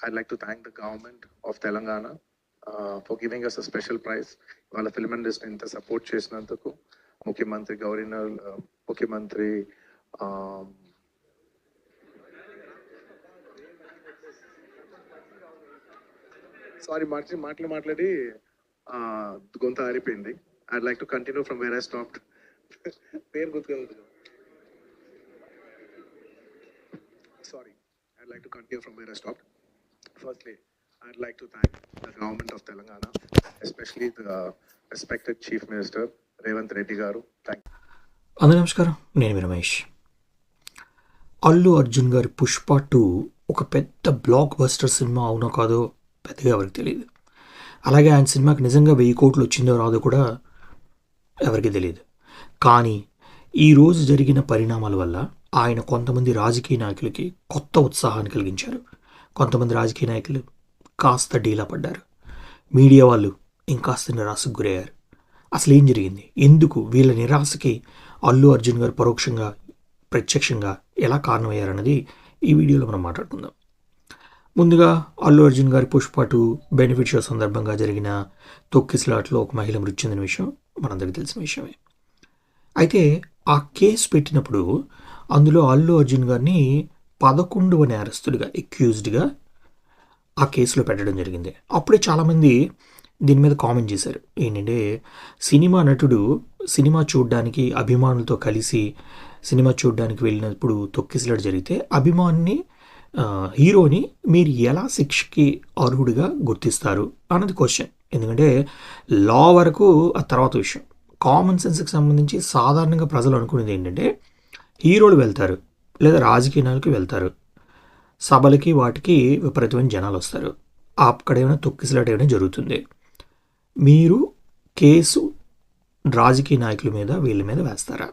I like to thank the government of Telangana for giving us a special prize వాళ్ళ film industry ఇంత support చేసినందుకు. ముఖ్యమంత్రి governor ముఖ్యమంత్రి sorry మాట్ మాటలు మాట్లాడి గొంత ఆరిపోయింది. I like to continue from where I stopped పేరు గుర్తుకెళ్తుంది sorry I like to continue from where I stopped Firstly, I'd like to thank the government of Telangana, especially the respected Chief Minister Revant Reddy Garu. Thank అందరూ నమస్కారం. నేను రమేష్. అల్లు అర్జున్ గారి Pushpa two ఒక పెద్ద block buster cinema అవునో కాదో పెద్దగా ఎవరికి తెలియదు. అలాగే ఆయన సినిమాకి నిజంగా వెయ్యి కోట్లు వచ్చిందో రాదో కూడా ఎవరికి తెలియదు. కానీ ఈరోజు జరిగిన పరిణామాల వల్ల ఆయన కొంతమంది రాజకీయ నాయకులకి కొత్త ఉత్సాహాన్ని కలిగించారు. కొంతమంది రాజకీయ నాయకులు కాస్త డీలా పడ్డారు. మీడియా వాళ్ళు ఇంకాస్త నిరాశకు గురయ్యారు. అసలు ఏం జరిగింది? ఎందుకు? వీళ్ళ నిరాశకి అల్లు అర్జున్ గారు పరోక్షంగా ప్రత్యక్షంగా ఎలా కారణమయ్యారన్నది ఈ వీడియోలో మనం మాట్లాడుకుందాం. ముందుగా అల్లు అర్జున్ గారి పుష్పాటు బెనిఫిట్ షో సందర్భంగా జరిగిన తొక్కిసలాట్లో ఒక మహిళ మృతి చెందిన విషయం మనందరికీ తెలిసిన విషయమే. అయితే ఆ కేసు పెట్టినప్పుడు అందులో అల్లు అర్జున్ గారిని పదకొండవ నేరస్తుడిగా ఎక్యూజ్డ్గా ఆ కేసులో పెట్టడం జరిగింది. అప్పుడే చాలామంది దీని మీద కామెంట్ చేశారు. ఏంటంటే సినిమా నటుడు సినిమా చూడడానికి అభిమానులతో కలిసి సినిమా చూడడానికి వెళ్ళినప్పుడు తొక్కిసలాడు జరిగితే అభిమాన్ని హీరోని మీరు ఎలా శిక్షకి అర్హుడిగా గుర్తిస్తారు అన్నది క్వశ్చన్ ఎందుకంటే లా వరకు ఆ తర్వాత విషయం. కామన్ సెన్స్కి సంబంధించి సాధారణంగా ప్రజలు అనుకునేది ఏంటంటే హీరోలు వెళ్తారు. లేదా రాజకీయ వెళ్తారు. సభలకి వాటికి విపరీతమైన జనాలు వస్తారు. అక్కడ ఏమైనా తొక్కిసలాట ఏమైనా జరుగుతుంది. మీరు కేసు రాజకీయ నాయకుల మీద వీళ్ళ మీద వేస్తారా?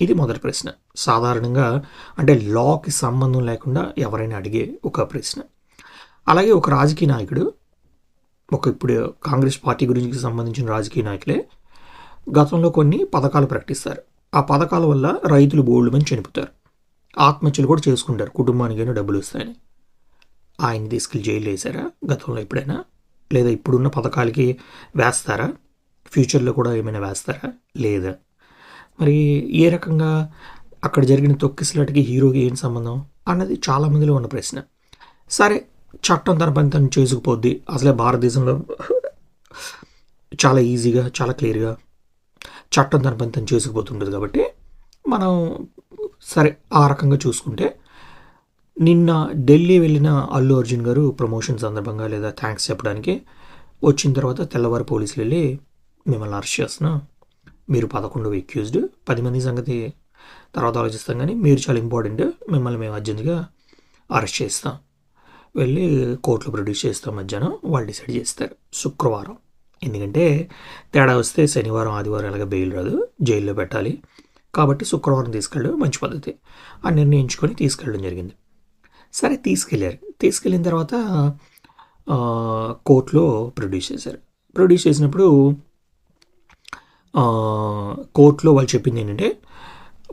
ఇది మొదటి ప్రశ్న. సాధారణంగా అంటే లాకి సంబంధం లేకుండా ఎవరైనా అడిగే ఒక ప్రశ్న. అలాగే ఒక రాజకీయ నాయకుడు ఒక ఇప్పుడు కాంగ్రెస్ పార్టీ గురించి సంబంధించిన రాజకీయ నాయకులే గతంలో కొన్ని పథకాలు ప్రకటిస్తారు. ఆ పథకాల వల్ల రైతులు బోల్డ్మని చనిపోతారు. ఆత్మహత్యలు కూడా చేసుకుంటారు. కుటుంబానికి డబ్బులు వస్తాయని. ఆయన్ని తీసుకెళ్ళి జైలు వేశారా? గతంలో ఎప్పుడైనా? లేదా ఇప్పుడున్న పథకాలకి వేస్తారా? ఫ్యూచర్లో కూడా ఏమైనా వేస్తారా? లేదా? మరి ఏ రకంగా అక్కడ జరిగిన తొక్కిసలాటికి హీరోకి ఏం సంబంధం అన్నది చాలామందిలో ఉన్న ప్రశ్న. సరే చట్టం తన పని తను చేసుకుపోద్ది. అసలే భారతదేశంలో చాలా ఈజీగా చాలా క్లియర్గా చట్టం తన పని తను చేసుకుపోతుంటుంది కాబట్టి మనం సరే ఆ రకంగా చూసుకుంటే నిన్న ఢిల్లీ వెళ్ళిన అల్లు అర్జున్ గారు ప్రమోషన్ సందర్భంగా లేదా థ్యాంక్స్ చెప్పడానికి వచ్చిన తర్వాత తెల్లవారు పోలీసులు వెళ్ళి మిమ్మల్ని అరెస్ట్ చేస్తున్నాం. మీరు పదకొండు ఎక్యూజ్డ్ పది మంది సంగతి తర్వాత ఆలోచిస్తాం కానీ మీరు చాలా ఇంపార్టెంట్ మిమ్మల్ని మేము అర్జెంట్గా అరెస్ట్ చేస్తాం. వెళ్ళి కోర్టులో ప్రొడ్యూస్ చేస్తాం మధ్యాహ్నం వాళ్ళు డిసైడ్ చేస్తారు. శుక్రవారం. ఎందుకంటే తేడా వస్తే శనివారం ఆదివారం ఎలాగ బెయిల్ రాదు జైల్లో పెట్టాలి. కాబట్టి శుక్రవారం తీసుకెళ్ళడం మంచి పద్ధతి. అని నిర్ణయించుకొని తీసుకెళ్ళడం జరిగింది. సరే తీసుకెళ్ళారు. తీసుకెళ్ళిన తర్వాత కోర్టులో ప్రొడ్యూస్ చేశారు. ప్రొడ్యూస్ చేసినప్పుడు కోర్టులో వాళ్ళు చెప్పింది ఏంటంటే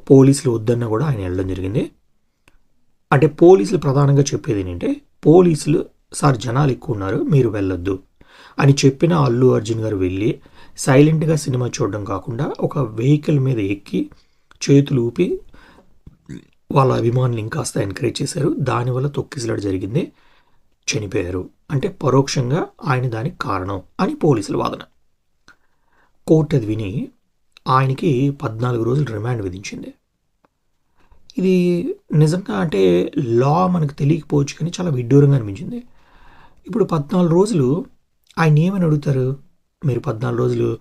పోలీసులు వద్దన్నా కూడా ఆయన వెళ్ళడం జరిగింది. అంటే పోలీసులు ప్రధానంగా చెప్పేది ఏంటంటే పోలీసులు సార్ జనాలు ఎక్కువ ఉన్నారు మీరు వెళ్ళొద్దు అని చెప్పిన అల్లు అర్జున్ గారు వెళ్ళి సైలెంట్గా సినిమా చూడడం కాకుండా ఒక వెహికల్ మీద ఎక్కి చేతులు ఊపి వాళ్ళ అభిమానులు ఇంకాస్త ఎంకరేజ్ చేశారు. దానివల్ల తొక్కిసలాడు జరిగింది. చనిపోయారు. అంటే పరోక్షంగా ఆయన దానికి కారణం అని పోలీసుల వాదన. కోర్టు అది విని ఆయనకి పద్నాలుగు రోజులు రిమాండ్ విధించింది. ఇది నిజంగా అంటే లా మనకు తెలియకపోవచ్చు కానీ చాలా విడ్డూరంగా అనిపించింది. ఇప్పుడు పద్నాలుగు రోజులు ఆయన ఏమని అడుగుతారు? మీరు పద్నాలుగు రోజులు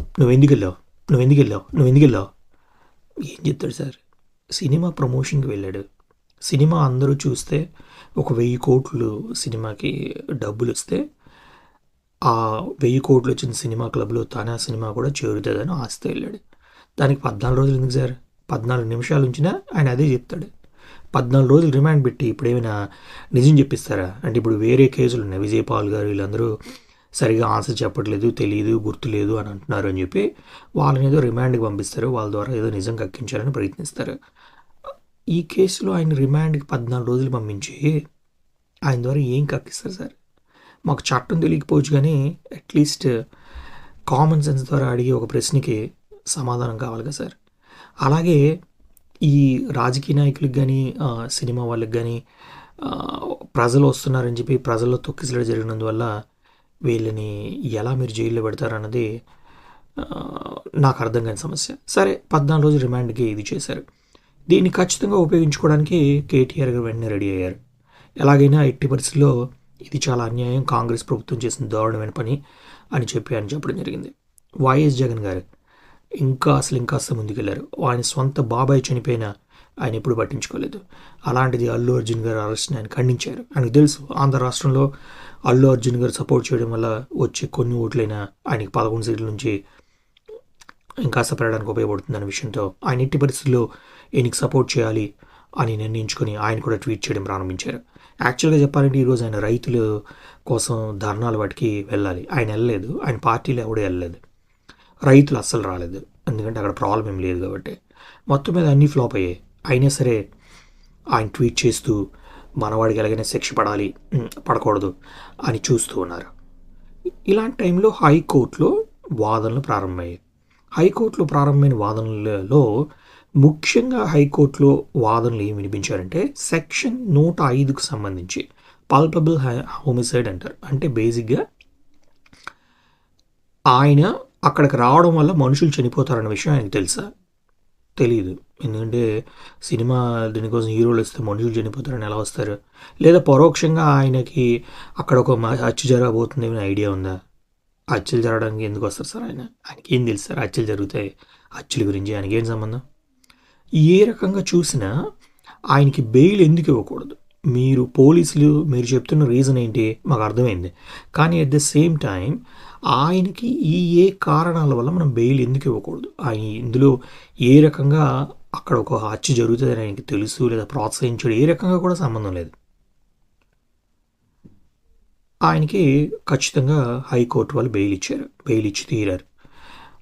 నువ్వు ఎందుకు వెళ్ళావు? నువ్వు ఎందుకు వెళ్ళావు? నువ్వు ఎందుకు వెళ్ళావు? ఏం చెప్తాడు సార్? సినిమా ప్రమోషన్కి వెళ్ళాడు. సినిమా అందరూ చూస్తే ఒక వెయ్యి కోట్లు సినిమాకి డబ్బులు వస్తే ఆ వెయ్యి కోట్లు వచ్చిన సినిమా క్లబ్లో తన సినిమా కూడా చేరుతుందని ఆస్తి వెళ్ళాడు. దానికి పద్నాలుగు రోజులు ఎందుకు సార్? పద్నాలుగు నిమిషాలు ఉంచినా ఆయన అదే చెప్తాడు. పద్నాలుగు రోజులు రిమాండ్ పెట్టి ఇప్పుడు ఏమైనా నిజం చెప్పిస్తారా? అంటే ఇప్పుడు వేరే కేసులు ఉన్నాయి. విజయపాల్ గారు వీళ్ళందరూ సరిగా ఆన్సర్ చెప్పట్లేదు తెలియదు గుర్తులేదు అని అంటున్నారు అని చెప్పి వాళ్ళని ఏదో రిమాండ్కి పంపిస్తారు వాళ్ళ ద్వారా ఏదో నిజం కక్కించాలని ప్రయత్నిస్తారు. ఈ కేసులో ఆయన రిమాండ్కి పద్నాలుగు రోజులు పంపించి ఆయన ద్వారా ఏం కక్కిస్తారు సార్? మాకు చట్టం తెలియకపోవచ్చు కానీ అట్లీస్ట్ కామన్ సెన్స్ ద్వారా అడిగే ఒక ప్రశ్నకి సమాధానం కావాలి కదా సార్? అలాగే ఈ రాజకీయ నాయకులకు కానీ సినిమా వాళ్ళకి కానీ ప్రజలు వస్తున్నారని చెప్పి ప్రజల్లో తొక్కిసలాట జరిగినందువల్ల వీళ్ళని ఎలా మీరు జైల్లో పెడతారన్నది నాకు అర్థం కాని సమస్య. సరే పద్నాలుగు రోజులు రిమాండ్కి ఇది చేశారు. దీన్ని ఖచ్చితంగా ఉపయోగించుకోవడానికి కేటీఆర్ గారు వెంటనే రెడీ అయ్యారు. ఎలాగైనా ఎట్టి పరిస్థితుల్లో ఇది చాలా అన్యాయం కాంగ్రెస్ ప్రభుత్వం చేసిన దారుణమైన పని అని చెప్పి ఆయన చెప్పడం జరిగింది. వైఎస్ జగన్ గారు ఇంకా అసలు ఇంకాస్త ముందుకెళ్ళారు ఆయన సొంత బాబాయ్ చనిపోయిన ఆయన ఎప్పుడు పట్టించుకోలేదు. అలాంటిది అల్లు అర్జున్ గారు అరెస్ట్ని ఆయన ఖండించారు. ఆయనకు తెలుసు ఆంధ్ర రాష్ట్రంలో అల్లు అర్జున్ గారు సపోర్ట్ చేయడం వల్ల వచ్చే కొన్ని ఓట్లైనా ఆయనకి పదకొండు సీట్ల నుంచి ఇంకాస్త పెరగడానికి ఉపయోగపడుతుంది అనే విషయంతో ఆయన ఎట్టి పరిస్థితుల్లో ఈయనకి సపోర్ట్ చేయాలి అని నిర్ణయించుకొని ఆయన కూడా ట్వీట్ చేయడం ప్రారంభించారు. యాక్చువల్గా చెప్పాలంటే ఈరోజు ఆయన రైతుల కోసం ధర్నాలు వాటికి వెళ్ళాలి. ఆయన వెళ్ళలేదు. ఆయన పార్టీలో ఎవడే వెళ్ళలేదు. రైతులు అస్సలు రాలేదు. ఎందుకంటే అక్కడ ప్రాబ్లం ఏం లేదు కాబట్టి. మొత్తం మీద అన్నీ ఫ్లాప్ అయ్యాయి. అయినా సరే ఆయన ట్వీట్ చేస్తూ మనవాడికి ఎలాగైనా శిక్ష పడాలి పడకూడదు అని చూస్తూ ఉన్నారు. ఇలాంటి టైంలో హైకోర్టులో వాదనలు ప్రారంభమయ్యాయి. హైకోర్టులో ప్రారంభమైన వాదనలలో ముఖ్యంగా హైకోర్టులో వాదనలు ఏమి వినిపించారంటే సెక్షన్ నూట ఐదుకు సంబంధించి పల్పబుల్ హోమిసైడ్ అంటారు. అంటే బేసిక్గా ఆయన అక్కడికి రావడం వల్ల మనుషులు చనిపోతారన్న విషయం ఆయనకు తెలుసా? తెలియదు ఎందుకంటే సినిమా దీనికోసం హీరోలు వస్తే మనుషులు చనిపోతారని ఎలా వస్తారు? లేదా పరోక్షంగా ఆయనకి అక్కడ ఒక హత్య జరగబోతుంది అనే ఐడియా ఉందా? హత్యలు జరగడానికి ఎందుకు వస్తారు సార్ ఆయన? ఆయనకి ఏం తెలుసు సార్ హత్యలు జరుగుతాయి? హత్యల గురించి ఆయనకి ఏం సంబంధం? ఏ రకంగా చూసినా ఆయనకి బెయిల్ ఎందుకు ఇవ్వకూడదు? మీరు పోలీసులు మీరు చెప్తున్న రీజన్ ఏంటి? మాకు అర్థమైంది. కానీ అట్ ద సేమ్ టైం ఆయనకి ఈ ఏ కారణాల వల్ల మనం బెయిల్ ఎందుకు ఇవ్వకూడదు? ఆయన ఇందులో ఏ రకంగా అక్కడ ఒక హత్య జరుగుతుందని ఆయనకి తెలుసు లేదా ప్రోత్సహించడు ఏ రకంగా కూడా సంబంధం లేదు. ఆయనకి ఖచ్చితంగా హైకోర్టు వాళ్ళు బెయిల్ ఇచ్చారు బెయిల్ ఇచ్చి తీరారు.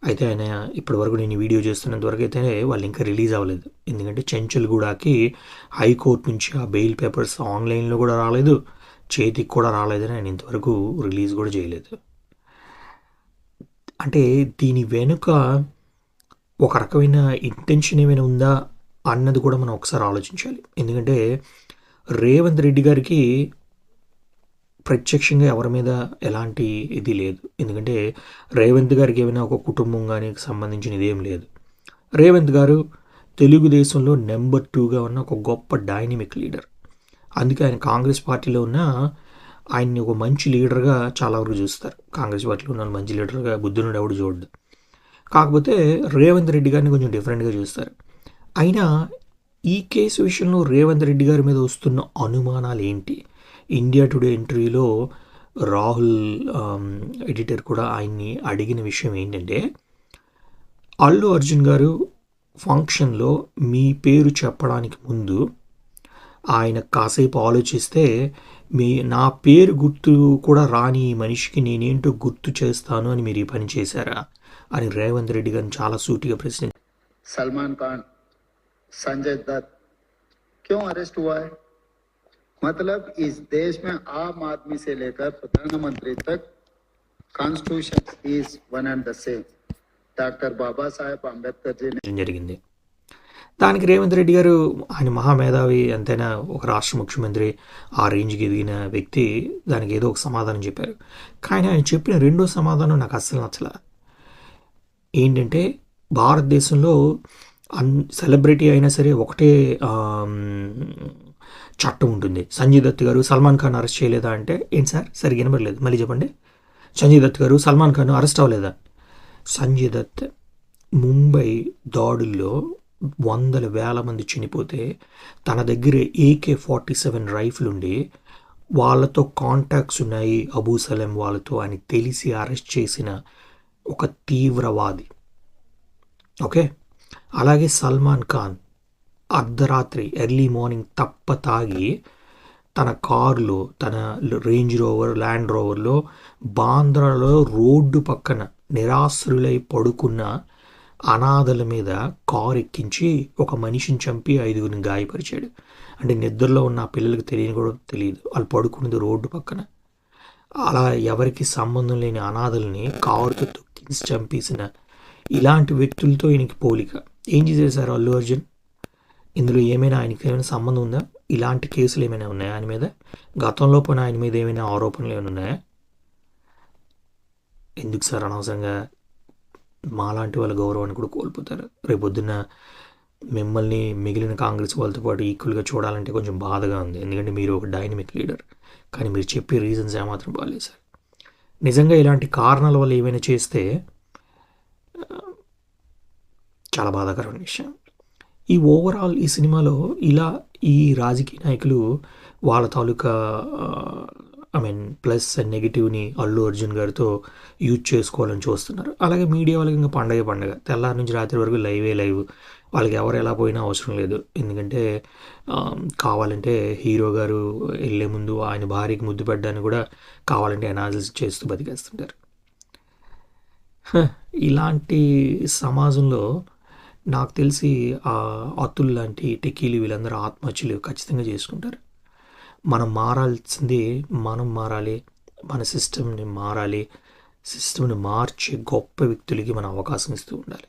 అయితే ఆయన ఇప్పటి వరకు నేను వీడియో చేస్తున్నంత వరకు అయితే వాళ్ళు ఇంకా రిలీజ్ అవ్వలేదు. ఎందుకంటే చెంచల్గూడకి హైకోర్టు నుంచి ఆ బెయిల్ పేపర్స్ ఆన్లైన్లో కూడా రాలేదు చేతికి కూడా రాలేదని ఆయన ఇంతవరకు రిలీజ్ కూడా చేయలేదు. అంటే దీని వెనుక ఒక రకమైన ఇంటెన్షన్ ఏమైనా ఉందా అన్నది కూడా మనం ఒకసారి ఆలోచించాలి. ఎందుకంటే రేవంత్ రెడ్డి గారికి ప్రత్యక్షంగా ఎవరి మీద ఎలాంటి ఇది లేదు. ఎందుకంటే రేవంత్ గారికి ఏమైనా ఒక కుటుంబం కానీ సంబంధించిన ఇదేం లేదు. రేవంత్ గారు తెలుగుదేశంలో నెంబర్ టూగా ఉన్న ఒక గొప్ప డైనమిక్ లీడర్ అందుకే ఆయన కాంగ్రెస్ పార్టీలో ఉన్న ఆయన్ని ఒక మంచి లీడర్గా చాలా వరకు చూస్తారు. కాంగ్రెస్ పార్టీలో ఉన్న మంచి లీడర్గా బుద్ధునుడు ఎవడు చూడదు కాకపోతే రేవంత్ రెడ్డి గారిని కొంచెం డిఫరెంట్గా చూస్తారు. అయినా ఈ కేసు విషయంలో రేవంత్ రెడ్డి గారి మీద వస్తున్న అనుమానాలు ఏంటి? ఇండియా టుడే ఇంటర్వ్యూలో రాహుల్ ఎడిటర్ కూడా ఆయన్ని అడిగిన విషయం ఏంటంటే అల్లు అర్జున్ గారు ఫంక్షన్లో మీ పేరు చెప్పడానికి ముందు ఆయన కాసేపు ఆలోచిస్తే మీ నా పేరు గుర్తు కూడా రాని ఈ మనిషికి నేనేంటో గుర్తు చేస్తాను అని మీరు ఈ పని చేశారా? అని రేవంత్ రెడ్డి గారిని చాలా సూటిగా ప్రశ్న सलमान खान संजय दत्त क्यों अरेस्ट हुआ है मतलब इस देश में आम आदमी से लेकर प्रधानमंत्री तक constitution is one and the same doctor Baba Saheb Ambedkar ji ने చేయడం జరిగింది దానికి రేవంత్ రెడ్డి గారు ఆయన మహామేధావి ఎంతైనా ఒక రాష్ట్ర ముఖ్యమంత్రి ఆ రేంజ్కి ఎదిగిన వ్యక్తి దానికి ఏదో ఒక సమాధానం చెప్పారు కానీ ఆయన చెప్పిన రెండో సమాధానం నాకు అస్సలు నచ్చల ఏంటంటే భారతదేశంలో అన్ సెలబ్రిటీ అయినా సరే ఒకటే చట్టం ఉంటుంది. సంజయ్ దత్ గారు సల్మాన్ ఖాన్ అరెస్ట్ చేయలేదా అంటే ఏంటి సార్? సరిగ్గా వినబడలేదు మళ్ళీ చెప్పండి. సంజయ్ దత్ గారు సల్మాన్ ఖాన్ అరెస్ట్ అవ్వలేదా? సంజయ్ దత్ ముంబై దాడుల్లో వందల వేల మంది చనిపోతే తన దగ్గర ఏకే ఫార్టీ సెవెన్ రైఫిల్ ఉండి వాళ్ళతో కాంటాక్ట్స్ ఉన్నాయి అబూ సలేం వాళ్ళతో అని తెలిసి అరెస్ట్ చేసిన ఒక తీవ్రవాది. ఓకే? అలాగే సల్మాన్ ఖాన్ అర్ధరాత్రి ఎర్లీ మార్నింగ్ తప్ప తాగి తన కారులో తన రేంజ్ రోవర్ ల్యాండ్ రోవర్లో బాంద్రాలో రోడ్డు పక్కన నిరాశ్రులై పడుకున్న అనాథల మీద కారు ఎక్కించి ఒక మనిషిని చంపి ఐదుగురిని గాయపరిచాడు. అంటే నిద్రలో ఉన్న పిల్లలకు తెలియని కూడా తెలియదు. వాళ్ళు పడుకునేది రోడ్డు పక్కన. అలా ఎవరికి సంబంధం లేని అనాథల్ని కారుతో తొక్కించి చంపేసిన ఇలాంటి వ్యక్తులతో ఈయనకి పోలిక. ఏం చేసేసారు అల్లు అర్జున్? ఇందులో ఏమైనా ఆయనకి ఏమైనా సంబంధం ఉందా? ఇలాంటి కేసులు ఏమైనా ఉన్నాయా ఆయన మీద? గతంలో పోయిన ఆయన మీద ఏమైనా ఆరోపణలు ఏమైనా ఉన్నాయా? ఎందుకు సార్ అనవసరంగా మాలాంటి వాళ్ళ గౌరవాన్ని కూడా కోల్పోతారు? రేపొద్దున మిమ్మల్ని మిగిలిన కాంగ్రెస్ వాళ్ళతో పాటు ఈక్వల్గా చూడాలంటే కొంచెం బాధగా ఉంది. ఎందుకంటే మీరు ఒక డైనమిక్ లీడర్ కానీ మీరు చెప్పే రీజన్స్ ఏమాత్రం బాగాలేదు సార్. నిజంగా ఇలాంటి కారణాల వల్ల ఏమైనా చేస్తే చాలా బాధాకరమైన విషయం. ఈ ఓవరాల్ ఈ సినిమాలో ఇలా ఈ రాజకీయ నాయకులు వాళ్ళ తాలూకా ఐ మీన్ ప్లస్ అండ్ నెగిటివ్ని అల్లు అర్జున్ గారితో యూజ్ చేసుకోవాలని చూస్తున్నారు. అలాగే మీడియా వాళ్ళకి ఇంకా పండగ పండగ. తెల్లారి నుంచి రాత్రి వరకు లైవే లైవ్. వాళ్ళకి ఎవరు ఎలా పోయినా అవసరం లేదు. ఎందుకంటే కావాలంటే హీరో గారు వెళ్ళే ముందు ఆయన భార్యకి ముద్దు పెట్టడానికి కూడా కావాలంటే అనాలిసిస్ చేస్తూ బతికేస్తుంటారు. హ, ఇలాంటి సమాజంలో నాకు తెలిసి ఆ అతుల్ లాంటి టెకీలు వీళ్ళందరూ ఆత్మహత్యలు ఖచ్చితంగా చేసుకుంటారు. మనం మారాల్సింది మనం మారాలి మన సిస్టమ్ని మారాలి సిస్టమ్ని మార్చి గొప్ప వ్యక్తులకి మనం అవకాశం ఇస్తూ ఉండాలి.